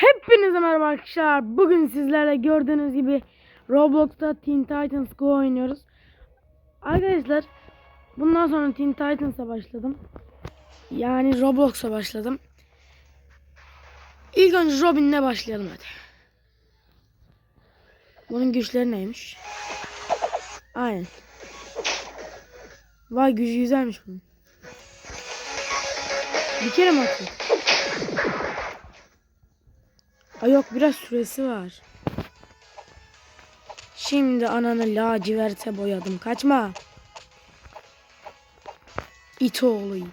Hepinize merhaba arkadaşlar. Bugün sizlerle gördüğünüz gibi Roblox'ta Teen Titans Go oynuyoruz. Arkadaşlar bundan sonra Teen Titans'a başladım. Yani Roblox'a başladım. İlk önce Robin'le başlayalım hadi. Bunun güçleri neymiş? Aynen. Vay gücü güzelmiş bunun. Bir kere mi atıyor? Ay yok biraz süresi var. Şimdi ananı laciverte boyadım. Kaçma. İt oğlu.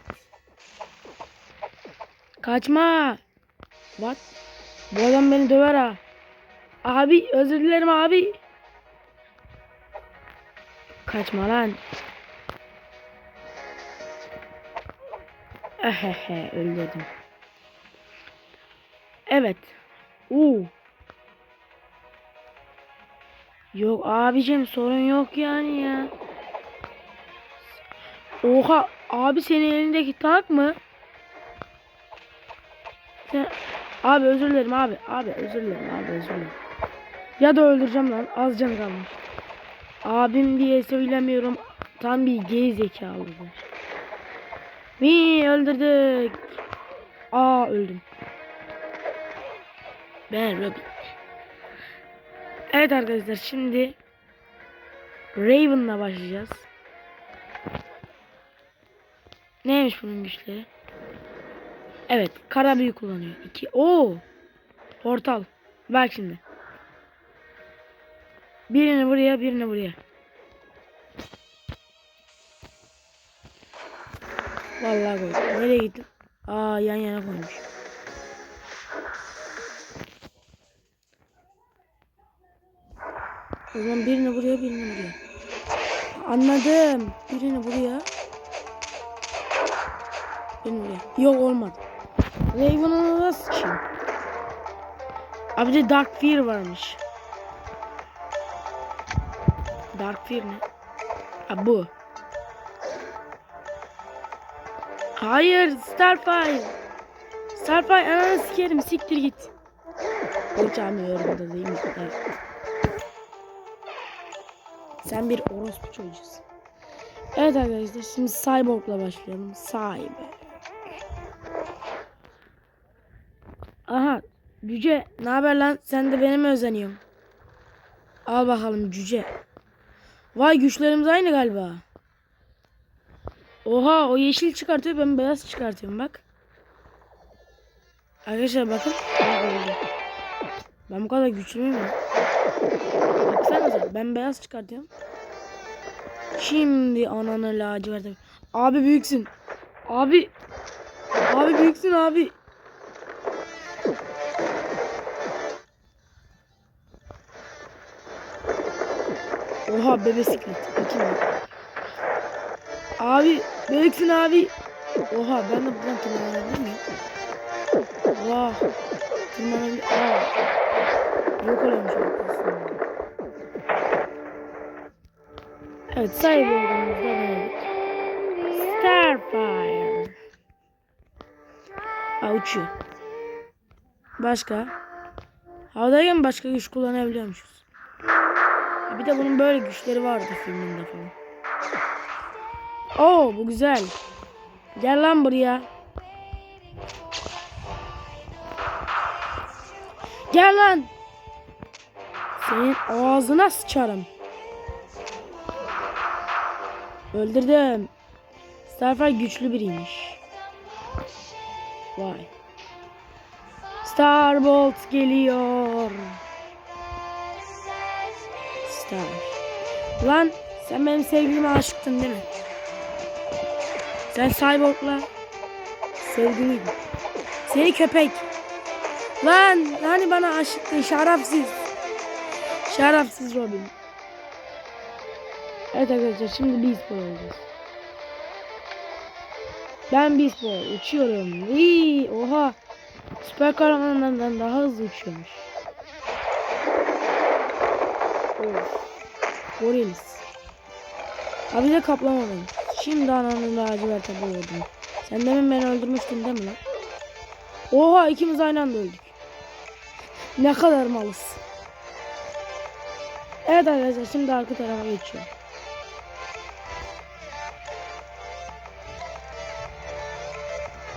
Kaçma. What? Bu adam beni döver ha. Abi özür dilerim abi. Kaçma lan. Ehehe öldürdüm. Evet. Oo. Yok abicim sorun yok yani ya. Oha abi senin elindeki tank mı? Sen... Abi özür dilerim abi. Abi özür dilerim abi özür dilerim. Ya da öldüreceğim lan. Az can kalmış. Abim diye söylemiyorum. Tam bir geri zekalıdır. Mi öldürdük. Aa öldüm. Ben Robin. Evet arkadaşlar şimdi Raven'la başlayacağız. Neymiş bunun güçleri? Evet, kara büyü kullanıyor. İki. Oo! Portal. Bak şimdi. Birini buraya, birini buraya. Vallahi koydum. Nereye gittin? Aa yan yana koymuş. O zaman birini buraya birini buraya. Anladım. Birini buraya. Birini buraya. Yok olmadı. Raven'ı da sıçayım. Abi de Dark Fear varmış. Dark Fear ne? Ha bu. Hayır Starfire. Starfire ananı sikerim siktir git. Uçamıyorum da değil mi? Evet. Sen bir orospu çocuğusun. Evet arkadaşlar şimdi Cyborg'la başlayalım. Cyborg. Aha cüce ne haber lan sen de beni mi özeniyorsun? Al bakalım cüce. Vay güçlerimiz aynı galiba. Oha o yeşil çıkartıyor ben beyaz çıkartıyorum bak. Arkadaşlar bakın. Ben bu kadar güçlü müyüm? Baksanıza ben beyaz çıkartıyorum. Şimdi ananı lacivert. Abi büyüksün. Abi. Abi büyüksün abi. Oha bebesiklet. Bakayım. Abi büyüksün abi. Oha ben de buradan tırmanabilir miyim? Vah. Tırmanabilir. Aa. Yok oluyormuş aslında. Evet Cyborg'umuzda denedik. Starfire. Aa uçuyor. Başka? Havadayken başka güç kullanabiliyormuşuz. Bir de bunun böyle güçleri vardı filminde falan. Oo bu güzel. Gel lan buraya. Gel lan. Senin ağzına sıçarım. Öldürdüm. Starfire güçlü biriymiş. Vay. Starbolt geliyor. Star. Lan sen benim sevgilime aşıktın değil mi? Sen Cyborg'la sevgiliydin. Seni köpek. Lan hani bana aşıktın şarapsız. Şarapsız Robin. Evet arkadaşlar şimdi Beast Boy olacağız. Ben Beast Boy uçuyorum. Vii, oha. Süper kahramanlardan daha hızlı uçuyormuş. Of. Gorilis. Abi de kaplamadım. Şimdi ananın laciverte boyadım. Sen demin beni öldürmüştün değil mi lan? Oha ikimiz aynı anda öldük. Ne kadar malız. Evet arkadaşlar şimdi arka tarafa geçiyorum.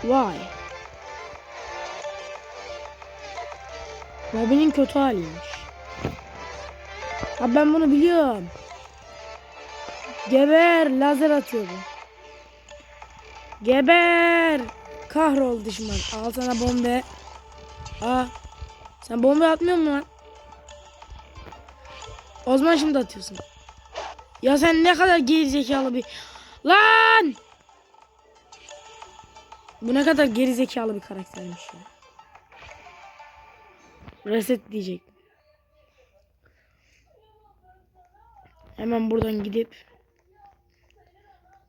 Vay. Robin'in kötü haliymiş. Abi ben bunu biliyorum. Geber lazer atıyordu. Geber. Kahrol düşman. Al sana bombe. Aa. Sen bomba atmıyor musun lan? O zaman şimdi atıyorsun. Ya sen ne kadar gerizekalı bir... Lan! Bu ne kadar gerizekalı bir karaktermiş ya. Reset diyecek. Hemen buradan gidip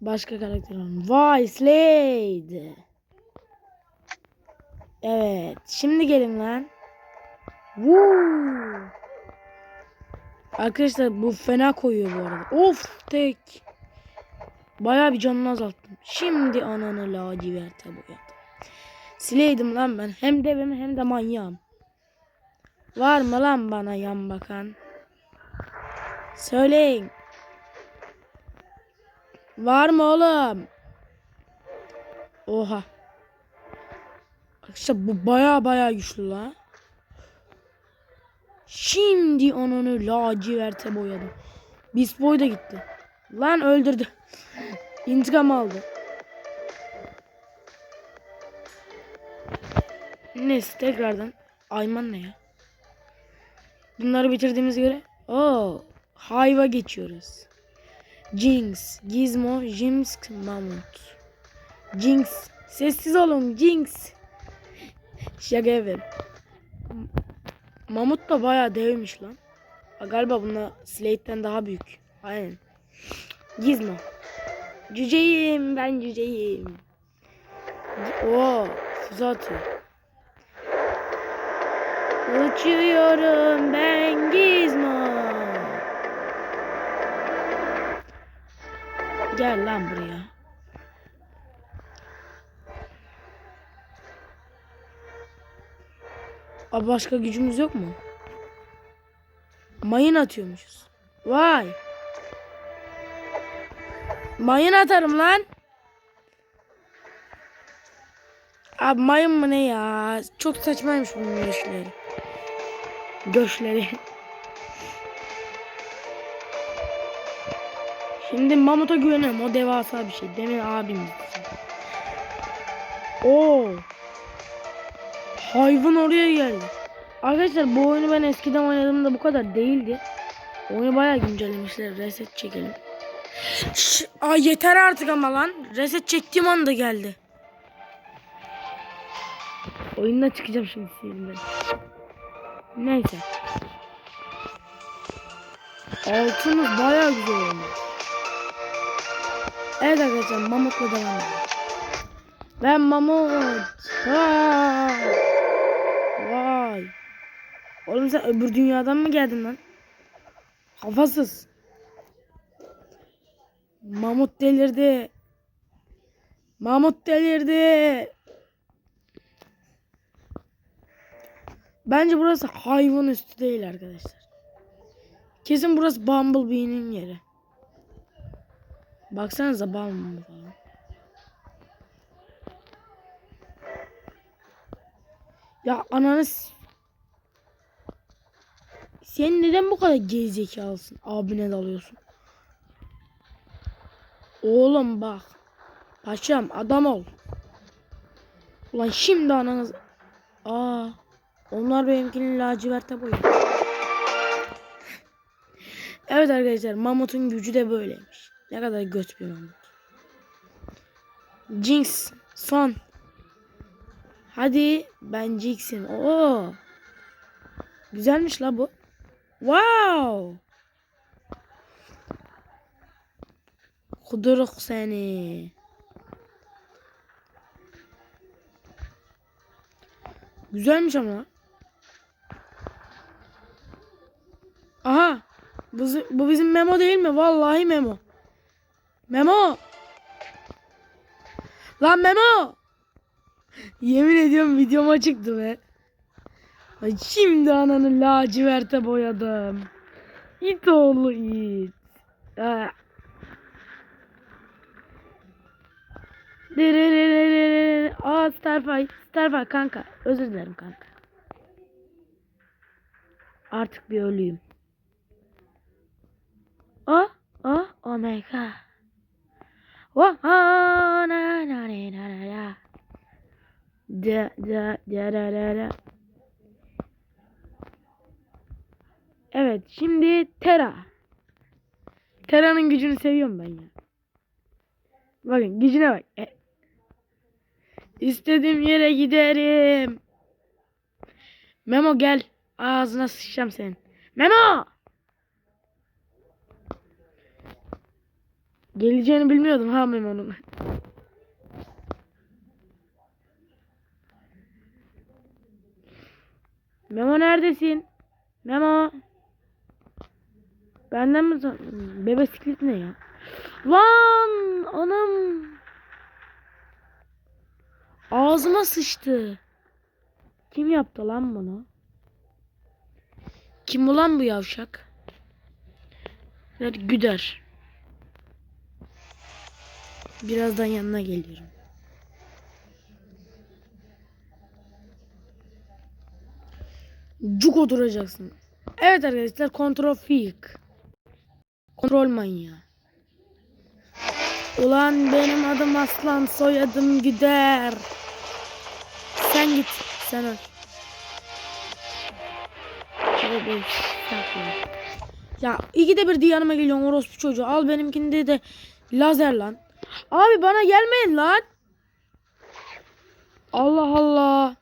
başka karakter alalım. Vay Slade. Evet. Şimdi gelin lan. Woo. Arkadaşlar bu fena koyuyor bu arada. Of tek. Bayağı bir canını azalttım. Şimdi ananı laciverte boyadım. Sileydim lan ben. Hem devim hem de manyağım. Var mı lan bana yan bakan? Söyleyin. Var mı oğlum? Oha. Arkadaşlar bu baya baya güçlü la. Şimdi ananı laciverte boyadım. Beast Boy da gitti. Lan öldürdü. İntikam aldı. Neyse tekrardan. Ayman ne ya? Bunları bitirdiğimiz göre. Oo, hayva geçiyoruz. Jinx, Gizmo, Jimsk, Mamut. Jinx, sessiz olun Jinx. Şaka yapıyorum. Mamut da bayağı devmiş lan. Ha, galiba bunlar Slade'den daha büyük. Aynen. Gizmo. Cüceyim ben cüceyim. Oo, füze. Uçuyorum ben Gizmo. Gel lan buraya. Abi başka gücümüz yok mu? Mayın atıyormuşuz. Vay. Mayın atarım lan. Abi mayın mı ne ya? Çok saçmaymış bunun göçleri. Göçleri. Şimdi Mamut'a güveniyorum. O devasa bir şey. Demin abimiz. Oo. Hayvan oraya geldi. Arkadaşlar bu oyunu ben eskiden oynadığımda bu kadar değildi. Oyunu bayağı güncellemişler. Reset çekelim. Şş, ay yeter artık ama lan. Reset çektiğim anda geldi. Oyundan çıkacağım şimdi sihirden. Neyse. Altımız bayağı güzel olmuş. Evet arkadaşlar Mamut'la devam edelim. Ben Mamut. Vay. Vay. Oğlum sen öbür dünyadan mı geldin lan? Kafasız. Mamut delirdi. Mamut delirdi. Bence burası hayvan üstü değil arkadaşlar. Kesin burası Bumblebee'nin yeri. Baksanıza Bumblebee falan. Ya ananı Sen neden bu kadar gerizekalısın? Abine dalıyorsun. Oğlum bak. Paşam adam ol. Ulan şimdi ananız... Aa, onlar benimkini laciverte boyadı. evet arkadaşlar Mamut'un gücü de böyleymiş. Ne kadar göt bir Mamut. Jinx son. Hadi ben Jinx'im. Oo. Güzelmiş la bu. Wow. Kuduruk seni. Güzelmiş ama. Aha. Bu, bu bizim Memo değil mi? Vallahi Memo. Memo. Lan Memo. Yemin ediyorum videoma çıktı be. Ay şimdi ananı laciverte boyadım. İt oğlu it. Dırırırırırır. Aa Starfire. Starfire kanka. Özür dilerim kanka. Artık bir ölüyüm. Oh, oh. Oh, oh, na, na, na, na, na, na. Da, da, da, da, da, da. Evet, şimdi Terra. Terra'nın gücünü seviyorum ben ya. Bakın gücüne bak. E. İstediğim yere giderim. Memo gel. Ağzına sıçacağım senin. Memo! Geleceğini bilmiyordum ha Memo'nun. Memo neredesin? Memo. Benden mi sandın? Bebesiklet ne ya? Lan anam. Ağzıma sıçtı. Kim yaptı lan bunu? Kim ulan bu yavşak? Evet, Güder. Birazdan yanına geliyorum. Cuk oturacaksın. Evet arkadaşlar kontrol freak. Kontrol manyağı. Ulan benim adım Aslan soyadım Güder. Sen git sen öl. Ya ikide bir diye yanıma geliyorsun orospu çocuğu. Al benimkinde de lazer lan. Abi bana gelmeyin lan. Allah Allah.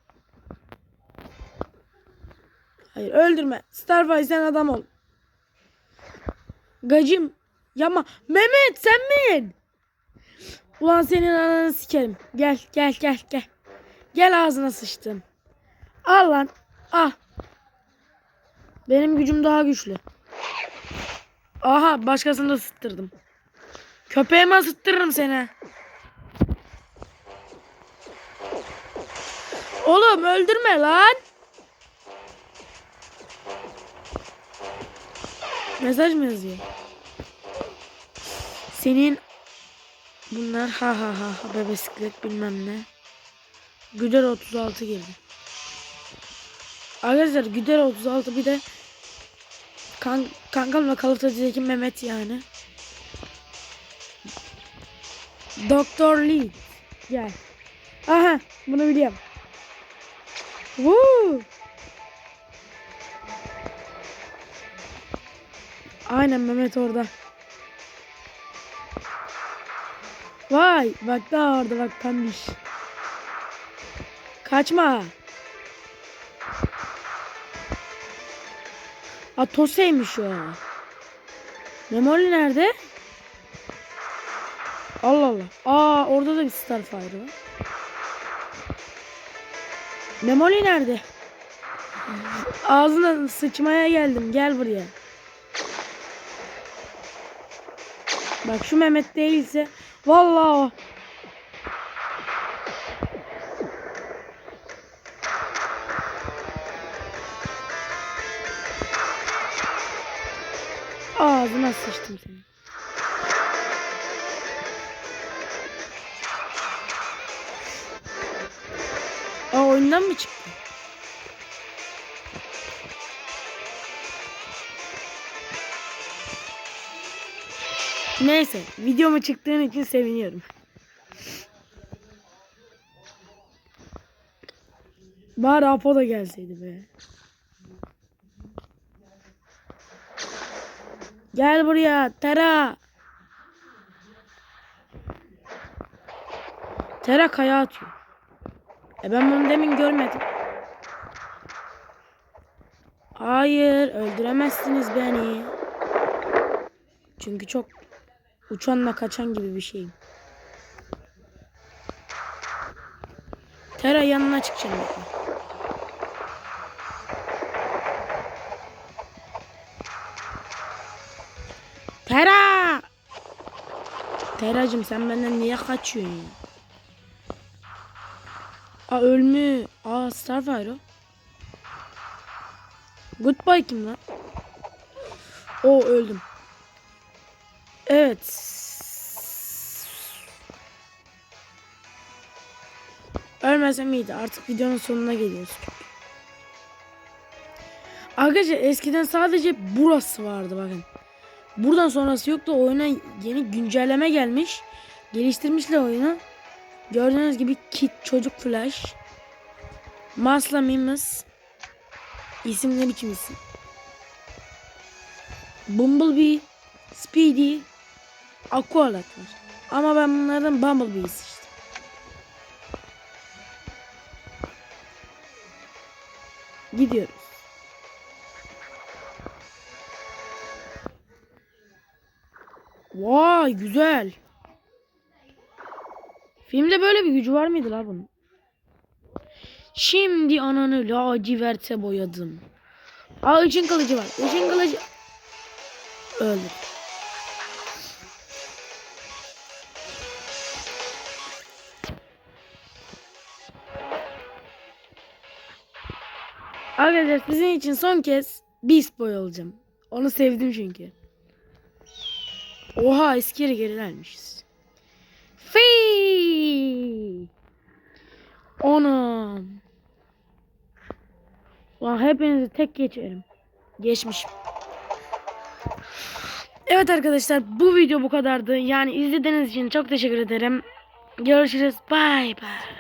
Hayır öldürme. Starfire sen adam ol. Gacım. Yapma. Mehmet sen misin? Ulan senin ananı sikerim. Gel gel gel gel. Gel ağzına sıçtım. Al lan. Ah. Benim gücüm daha güçlü. Aha başkasını da ısıttırdım. Köpeğime ısıttırırım seni. Oğlum öldürme lan. Mesaj mı yazıyor? Senin bunlar ha ha ha ha bebesiklet bilmem ne. Güder 36 girdi. Arkadaşlar Güder 36 bir de kan kankamla Kalıtacı'daki Mehmet yani. Doktor Lee. Gel. Aha bunu biliyorum. Woo! Aynen Mehmet orada. Vay bak daha orada bak pembiş. Kaçma. Atoseymiş o. Memoli nerede? Allah Allah. Aa orada da bir Starfire var. Memoli nerede? Ağzına sıçmaya geldim. Gel buraya. Bak şu Mehmet değilse vallahi o. Ağzına sıçtım seni. Aa oyundan mı çıktı? Neyse videoma çıktığın için seviniyorum. Bari Apo da gelseydi be. Gel buraya Tera. Tera kaya atıyor. E ben bunu demin görmedim. Hayır öldüremezsiniz beni. Çünkü çok uçanla kaçan gibi bir şeyim. Tera yanına çıkacağım. Bekle. Tera! Teracım sen benden niye kaçıyorsun ya? Aa ölmü. Aa Starfire o. Goodbye kim lan? O öldüm. Evet. Ölmesem iyiydi. Artık videonun sonuna geliyoruz. Arkadaşlar eskiden sadece burası vardı bakın. Buradan sonrası yoktu. Oyuna yeni güncelleme gelmiş. Geliştirmişler oyunu. Gördüğünüz gibi Kit Çocuk Flash. Masla Mimus. İsimleri kim isim? Bumblebee, Speedy, Aqualad var. Ama ben bunlardan Bumblebee'yi seçtim. Gidiyoruz. Vay güzel. Filmde böyle bir gücü var mıydı la bunun? Şimdi ananı laciverte boyadım. Aa ışın kılıcı var. Işın kılıcı. Öldü. Arkadaşlar sizin için son kez Beast Boy olacağım. Onu sevdim çünkü. Oha eski yere gerilermişiz. Fii. Anam. Ulan hepinizi tek geçerim. Geçmişim. Evet arkadaşlar bu video bu kadardı. Yani izlediğiniz için çok teşekkür ederim. Görüşürüz. Bay bay.